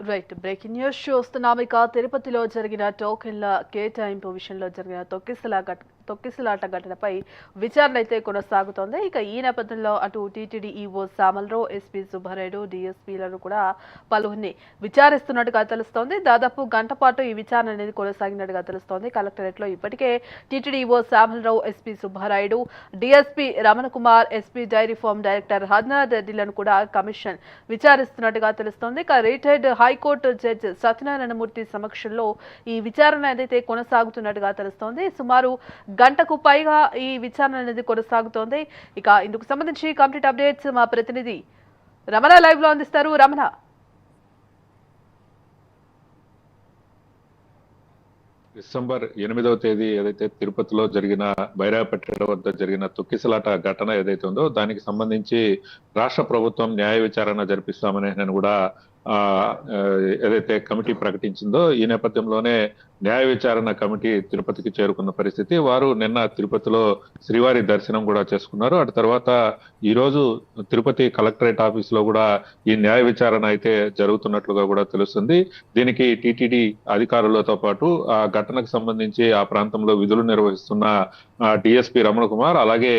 Right breaking news చూస్తున్నాం ఇక తిరుపతిలో జరిగిన టోకెన్ల కేటాయింపు విషయంలో జరిగిన తొక్కిసలా తొక్కిసలాట ఘటనపై విచారణ అయితే కొనసాగుతోంది. ఇక ఈ నేపథ్యంలో అటు TTD EO Samalrao SP Subbarayudu డిఎస్పీలను కూడా పలువురిని విచారిస్తున్నట్టుగా తెలుస్తోంది. దాదాపు గంట పాటు ఈ విచారణ అనేది కొనసాగినట్టుగా తెలుస్తోంది. కలెక్టరేట్లో ఇప్పటికే TTD EO Samalrao SP Subbarayudu DSP Ramana Kumar SP dairy farm director Harnath రెడ్డిలను కూడా కమిషన్ విచారిస్తున్నట్టుగా తెలుస్తోంది. ఇక రిటైర్డ్ హైకోర్టు జడ్జి సత్యనారాయణమూర్తి సమక్షంలో ఈ విచారణ ఏదైతే కొనసాగుతున్నట్టుగా తెలుస్తోంది. సుమారు గంటకు పైగా ఈ విచారణ అనేది కొనసాగుతోంది. ఇక ఇందుకు సంబంధించి కంప్లీట్ అప్డేట్స్ మా ప్రతినిధి రమణ లైవ్లో అందిస్తారు. రమణ. డిసెంబర్ ఎనిమిదవ తేదీ ఏదైతే తిరుపతిలో జరిగిన బైరాపేట వద్ద జరిగిన తొక్కిసలాట ఘటన ఏదైతే ఉందో దానికి సంబంధించి రాష్ట్ర ప్రభుత్వం న్యాయ విచారణ జరిపిస్తామని నేను కూడా ఏదైతే కమిటీ ప్రకటించిందో ఈ నేపథ్యంలోనే న్యాయ విచారణ కమిటీ తిరుపతికి చేరుకున్న పరిస్థితి. వారు నిన్న తిరుపతిలో శ్రీవారి దర్శనం కూడా చేసుకున్నారు. అటు తర్వాత ఈరోజు తిరుపతి కలెక్టరేట్ ఆఫీస్లో కూడా ఈ న్యాయ విచారణ అయితే జరుగుతున్నట్లుగా కూడా తెలుస్తుంది. దీనికి టిటిడి అధికారులతో పాటు ఆ ఘటనకు సంబంధించి ఆ ప్రాంతంలో విధులు నిర్వహిస్తున్న డిఎస్పి రమణ కుమార్ అలాగే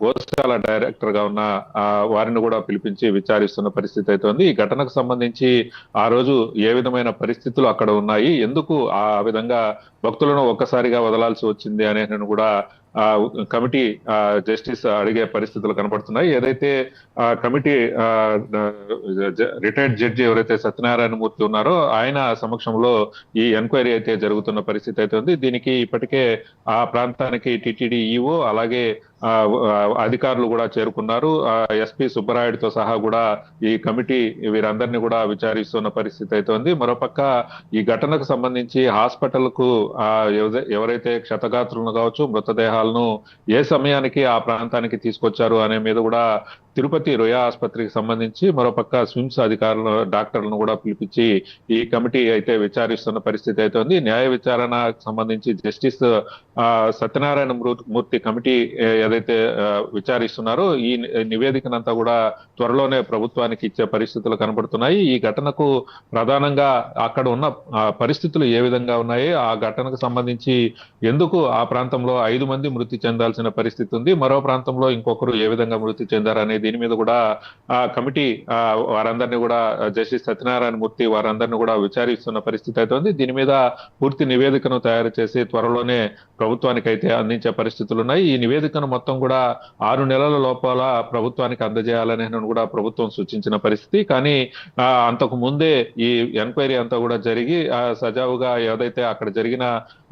గోశాల డైరెక్టర్గా ఉన్న ఆ, వారిని కూడా పిలిపించి విచారిస్తున్న పరిస్థితి అయితే ఉంది ఈ ఘటనకు సంబంధించి ఆ రోజు ఏ విధమైన పరిస్థితులు అక్కడ ఉన్నాయి? ఎందుకు ఆ విధంగా భక్తులను ఒక్కసారిగా వదలాల్సి వచ్చింది అనే కూడా కమిటీ ఆ జస్టిస్ అడిగే పరిస్థితులు కనబడుతున్నాయి ఏదైతే ఆ కమిటీ ఆ రిటైర్డ్ జడ్జి ఎవరైతే సత్యనారాయణ మూర్తి ఉన్నారో ఆయన సమక్షంలో ఈ ఎంక్వైరీ అయితే జరుగుతున్న పరిస్థితి అయితే ఉంది. దీనికి ఇప్పటికే ఆ ప్రాంతానికి టిటిడి ఈఓ అలాగే అధికారులు కూడా చేరుకున్నారు. ఎస్పి సుబ్బరాయుడితో సహా కూడా ఈ కమిటీ వీరందరినీ కూడా విచారిస్తున్న పరిస్థితి అయితే ఉంది మరోపక్క ఈ ఘటనకు సంబంధించి హాస్పిటల్కు ఆ ఎవరైతే క్షతగాత్రులను కావచ్చు మృతదేహాలను ఏ సమయానికి ఆ ప్రాంతానికి తీసుకొచ్చారు అనే మీద కూడా తిరుపతి రొయా ఆసుపత్రికి సంబంధించి మరోపక్క స్విమ్స్ అధికారులు డాక్టర్లను కూడా పిలిపించి ఈ కమిటీ అయితే విచారిస్తున్న పరిస్థితి అయితే ఉంది న్యాయ విచారణ సంబంధించి జస్టిస్ ఆ, సత్యనారాయణ మూర్తి కమిటీ ఏదైతే విచారిస్తున్నారో ఈ నివేదికనంతా కూడా త్వరలోనే ప్రభుత్వానికి ఇచ్చే పరిస్థితులు కనబడుతున్నాయి. ఈ ఘటనకు ప్రధానంగా అక్కడ ఉన్న పరిస్థితులు ఏ విధంగా ఉన్నాయి? ఆ ఘటనకు సంబంధించి ఎందుకు ఆ ప్రాంతంలో ఐదు మంది మృతి చెందాల్సిన పరిస్థితి ఉంది? మరో ప్రాంతంలో ఇంకొకరు ఏ విధంగా మృతి చెందారని దీని మీద కూడా ఆ కమిటీ వారందరినీ కూడా జస్టిస్ సత్యనారాయణ మూర్తి వారందరినీ కూడా విచారిస్తున్న పరిస్థితి అయితే ఉంది. దీని మీద పూర్తి నివేదికను తయారు చేసి త్వరలోనే ప్రభుత్వానికి అయితే అందించే పరిస్థితులు ఉన్నాయి. ఈ నివేదికను మొత్తం కూడా ఆరు నెలల లోపల ప్రభుత్వానికి అందజేయాలని కూడా ప్రభుత్వం సూచించిన పరిస్థితి. కానీ అంతకు ముందే ఈ ఎంక్వైరీ అంతా కూడా జరిగి సజావుగా ఏదైతే అక్కడ జరిగిన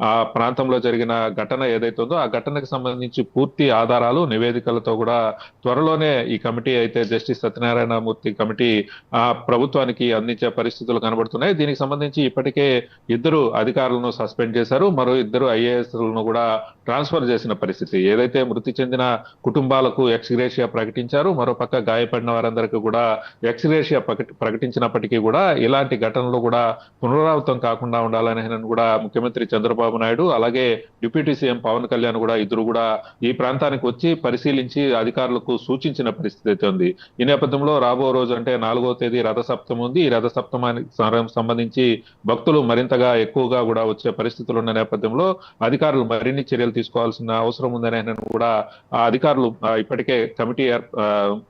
ఆ ప్రాంతంలో జరిగిన ఘటన ఏదైతే ఉందో ఆ ఘటనకు సంబంధించి పూర్తి ఆధారాలు నివేదికలతో కూడా త్వరలోనే ఈ కమిటీ అయితే జస్టిస్ సత్యనారాయణ మూర్తి కమిటీ ఆ ప్రభుత్వానికి అందించే పరిస్థితులు కనబడుతున్నాయి. దీనికి సంబంధించి ఇప్పటికే ఇద్దరు అధికారులను సస్పెండ్ చేశారు. మరో ఇద్దరు ఐఏఎస్లను కూడా ట్రాన్స్ఫర్ చేసిన పరిస్థితి. ఏదైతే మృతి చెందిన కుటుంబాలకు ఎక్స్గ్రేషియా ప్రకటించారు మరో పక్క గాయపడిన వారందరికీ కూడా ఎక్స్గ్రేషియా ప్రకటించినప్పటికీ కూడా ఇలాంటి ఘటనలు కూడా పునరావృతం కాకుండా ఉండాలని కూడా ముఖ్యమంత్రి చంద్రబాబు నాయుడు అలాగే డిప్యూటీ సీఎం పవన్ కళ్యాణ్ కూడా ఇద్దరు కూడా ఈ ప్రాంతానికి వచ్చి పరిశీలించి అధికారులకు సూచించిన పరిస్థితి. అయితే ఉంది. ఈ నేపథ్యంలో రాబో రోజు అంటే నాలుగో తేదీ రథ సప్తమి ఉంది. ఈ రథ సప్తమానికి సంబంధించి భక్తులు మరింతగా ఎక్కువగా కూడా వచ్చే పరిస్థితులు ఉన్న నేపథ్యంలో అధికారులు మరిన్ని చర్యలు తీసుకోవాల్సిన అవసరం ఉందని ఆయన కూడా ఆ అధికారులు ఇప్పటికే కమిటీ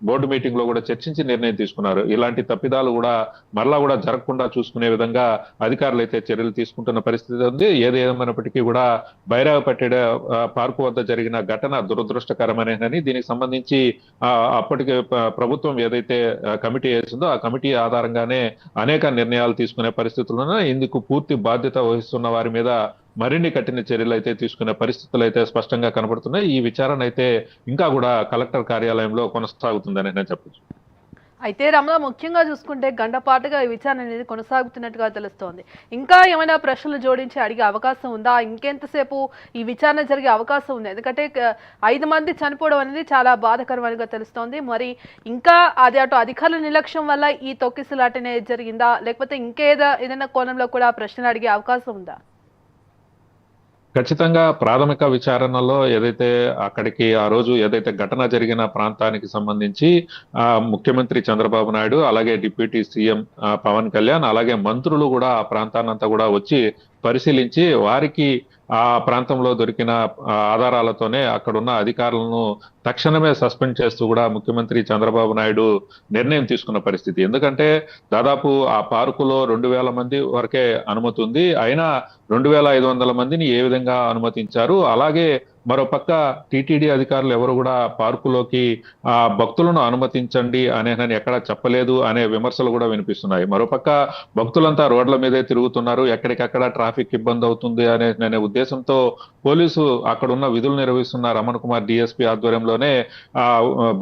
బోర్డు మీటింగ్లో కూడా చర్చించి నిర్ణయం తీసుకున్నారు. ఇలాంటి తప్పిదాలు కూడా మరలా కూడా జరగకుండా చూసుకునే విధంగా అధికారులు అయితే చర్యలు తీసుకుంటున్న పరిస్థితి ఉంది. ఏది ఏమైనప్పటికీ కూడా బైరాగపట్టెడ పార్కు వద్ద జరిగిన ఘటన దురదృష్టకరమనేనని దీనికి సంబంధించి ఆ, అప్పటికి ప్రభుత్వం ఏదైతే కమిటీ వేసిందో ఆ కమిటీ ఆధారంగానే అనేక నిర్ణయాలు తీసుకునే పరిస్థితులు ఇందుకు పూర్తి బాధ్యత వహిస్తున్న వారి మీద మరిన్ని కఠిన చర్యలు అయితే తీసుకునే పరిస్థితులు అయితే స్పష్టంగా కనబడుతున్నాయి. ఈ విచారణ అయితే ఇంకా కూడా కలెక్టర్ కార్యాలయంలో కొనసాగుతుందని నేను చెప్పచ్చు. అయితే రమణ ముఖ్యంగా చూసుకుంటే గంటపాటుగా ఈ విచారణ అనేది కొనసాగుతున్నట్టుగా తెలుస్తోంది. ఇంకా ఏమైనా ప్రశ్నలు జోడించి అడిగే అవకాశం ఉందా? ఇంకెంతసేపు ఈ విచారణ జరిగే అవకాశం ఉంది? ఎందుకంటే ఐదు మంది చనిపోవడం అనేది చాలా బాధకరమైనగా తెలుస్తోంది. మరి ఇంకా అది అటు అధికారుల నిర్లక్ష్యం వల్ల ఈ తొక్కిసలాట అనేది జరిగిందా? లేకపోతే ఇంకేదో ఏదైనా కోణంలో కూడా ప్రశ్నలు అడిగే అవకాశం ఉందా? ఖచ్చితంగా ప్రాథమిక విచారణలో ఏదైతే అక్కడికి ఆ రోజు ఏదైతే ఘటన జరిగిన ప్రాంతానికి సంబంధించి ఆ ముఖ్యమంత్రి చంద్రబాబు నాయుడు అలాగే డిప్యూటీ సీఎం ఆ, పవన్ కళ్యాణ్ అలాగే మంత్రులు కూడా ఆ ప్రాంతాన్నంతా కూడా వచ్చి పరిశీలించి వారికి ఆ ప్రాంతంలో దొరికిన ఆధారాలతోనే అక్కడున్న అధికారులను తక్షణమే సస్పెండ్ చేస్తూ కూడా ముఖ్యమంత్రి చంద్రబాబు నాయుడు నిర్ణయం తీసుకున్న పరిస్థితి. ఎందుకంటే దాదాపు ఆ పార్కులో రెండు వేల మంది వరకే అనుమతి ఉంది. అయినా రెండు వేల ఐదు వందల మందిని ఏ విధంగా అనుమతించారు? అలాగే మరోపక్క టీటీడీ అధికారులు ఎవరు కూడా పార్కులోకి ఆ భక్తులను అనుమతించండి అనేనని ఎక్కడ చెప్పలేదు అనే విమర్శలు కూడా వినిపిస్తున్నాయి. మరోపక్క భక్తులంతా రోడ్ల మీదే తిరుగుతున్నారు. ఎక్కడికక్కడ ట్రాఫిక్ ఇబ్బంది అవుతుంది అనే అనే ఉద్దేశంతో పోలీసు అక్కడ ఉన్న విధులు నిర్వహిస్తున్న రమణ్ కుమార్ డిఎస్పీ ఆధ్వర్యంలోనే ఆ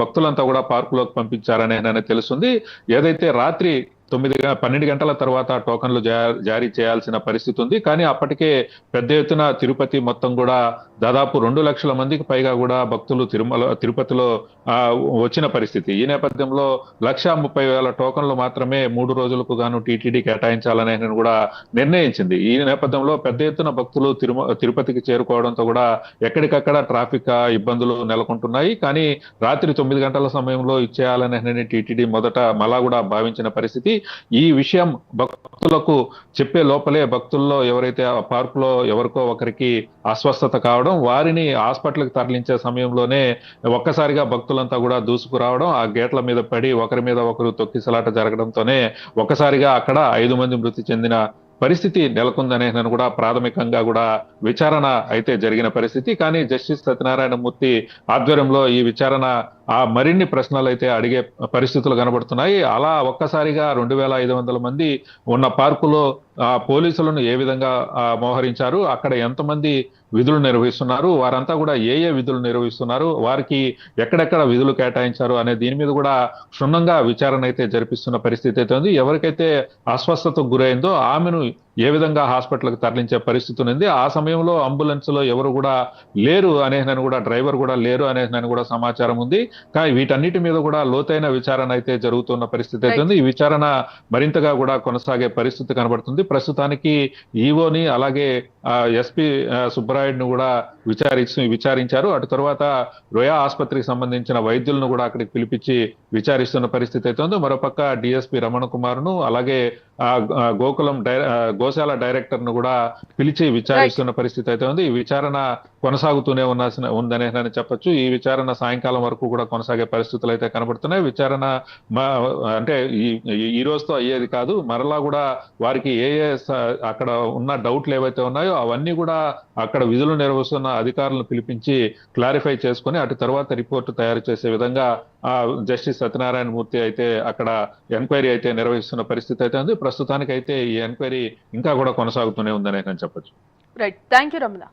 భక్తులంతా కూడా పార్కులోకి పంపించారనే నన్ను తెలుస్తుంది. ఏదైతే రాత్రి తొమ్మిది పన్నెండు గంటల తర్వాత టోకన్లు జారీ చేయాల్సిన పరిస్థితి ఉంది. కానీ అప్పటికే పెద్ద ఎత్తున తిరుపతి మొత్తం కూడా దాదాపు రెండు లక్షల మందికి పైగా కూడా భక్తులు తిరుమల తిరుపతిలో ఆ, వచ్చిన పరిస్థితి. ఈ నేపథ్యంలో లక్ష ముప్పై వేల టోకన్లు మాత్రమే మూడు రోజులకు గాను టీటీడీ కేటాయించాలని కూడా నిర్ణయించింది. ఈ నేపథ్యంలో పెద్ద ఎత్తున భక్తులు తిరుమ తిరుపతికి చేరుకోవడంతో కూడా ఎక్కడికక్కడ ట్రాఫిక్ ఇబ్బందులు నెలకొంటున్నాయి. కానీ రాత్రి తొమ్మిది గంటల సమయంలో ఇచ్చేయాలని టీటీడీ మొదట మళ్ళా కూడా భావించిన పరిస్థితి. ఈ విషయం భక్తులకు చెప్పే లోపలే భక్తుల్లో ఎవరైతే ఆ పార్కులో ఎవరికో ఒకరికి అస్వస్థత కావడం వారిని హాస్పిటల్కి తరలించే సమయంలోనే ఒక్కసారిగా భక్తులంతా కూడా దూసుకురావడం ఆ గేట్ల మీద పడి ఒకరి మీద ఒకరు తొక్కిసలాట జరగడంతోనే ఒక్కసారిగా అక్కడ ఐదు మంది మృతి చెందిన పరిస్థితి నెలకొందనే నేను కూడా ప్రాథమికంగా కూడా విచారణ అయితే జరిగిన పరిస్థితి. కానీ జస్టిస్ సత్యనారాయణ మూర్తి ఆధ్వర్యంలో ఈ విచారణ ఆ మరిన్ని ప్రశ్నలు అయితే అడిగే పరిస్థితులు కనబడుతున్నాయి. అలా ఒక్కసారిగా రెండు వేల ఐదు వందల మంది ఉన్న పార్కులో ఆ పోలీసులను ఏ విధంగా మోహరించారు? అక్కడ ఎంతమంది విధులు నిర్వహిస్తున్నారు? వారంతా కూడా ఏ ఏ విధులు నిర్వహిస్తున్నారు? వారికి ఎక్కడెక్కడ విధులు కేటాయించారు? అనే దీని మీద కూడా క్షుణ్ణంగా విచారణ అయితే జరిపిస్తున్న పరిస్థితి అయితే ఉంది. ఎవరికైతే అస్వస్థతకు గురైందో ఆమెను ఏ విధంగా హాస్పిటల్కి తరలించే పరిస్థితి ఉంది ఆ సమయంలో అంబులెన్స్లో ఎవరు కూడా లేరు అనే నన్ను కూడా డ్రైవర్ కూడా లేరు అనే నన్ను కూడా సమాచారం ఉంది. కానీ వీటన్నిటి మీద కూడా లోతైన విచారణ అయితే జరుగుతున్న పరిస్థితి అయితే ఉంది. ఈ విచారణ మరింతగా కూడా కొనసాగే పరిస్థితి కనబడుతుంది. ప్రస్తుతానికి ఈవోని అలాగే ఎస్పీ సుబ్బరాయుడిని కూడా విచారించి విచారించారు. అటు తర్వాత రొయా ఆసుపత్రికి సంబంధించిన వైద్యులను కూడా అక్కడికి పిలిపించి విచారిస్తున్న పరిస్థితి అయితే ఉంది. మరోపక్క డిఎస్పీ రమణ కుమార్ను అలాగే గోకులం డై గోశాల డైరెక్టర్ను కూడా పిలిచి విచారిస్తున్న పరిస్థితి అయితే ఉంది. ఈ విచారణ కొనసాగుతూనే ఉన్న ఉందనే చెప్పొచ్చు. ఈ విచారణ సాయంకాలం వరకు కూడా కొనసాగే పరిస్థితులు అయితే కనబడుతున్నాయి. విచారణ అంటే ఈ రోజుతో అయ్యేది కాదు. మరలా కూడా వారికి ఏ ఏ అక్కడ ఉన్న డౌట్లు ఏవైతే ఉన్నాయో అవన్నీ కూడా అక్కడ విధులు నిర్వహిస్తున్న అధికారులను పిలిపించి క్లారిఫై చేసుకొని అటు తర్వాత రిపోర్ట్ తయారు చేసే విధంగా జస్టిస్ సత్యనారాయణ మూర్తి అయితే అక్కడ ఎంక్వైరీ అయితే నిర్వహిస్తున్న పరిస్థితి అయితే ఉంది. ప్రస్తుతానికి అయితే ఈ ఎంక్వైరీ ఇంకా కూడా కొనసాగుతూనే ఉందనే నేను చెప్పొచ్చు. Right thank you Ramana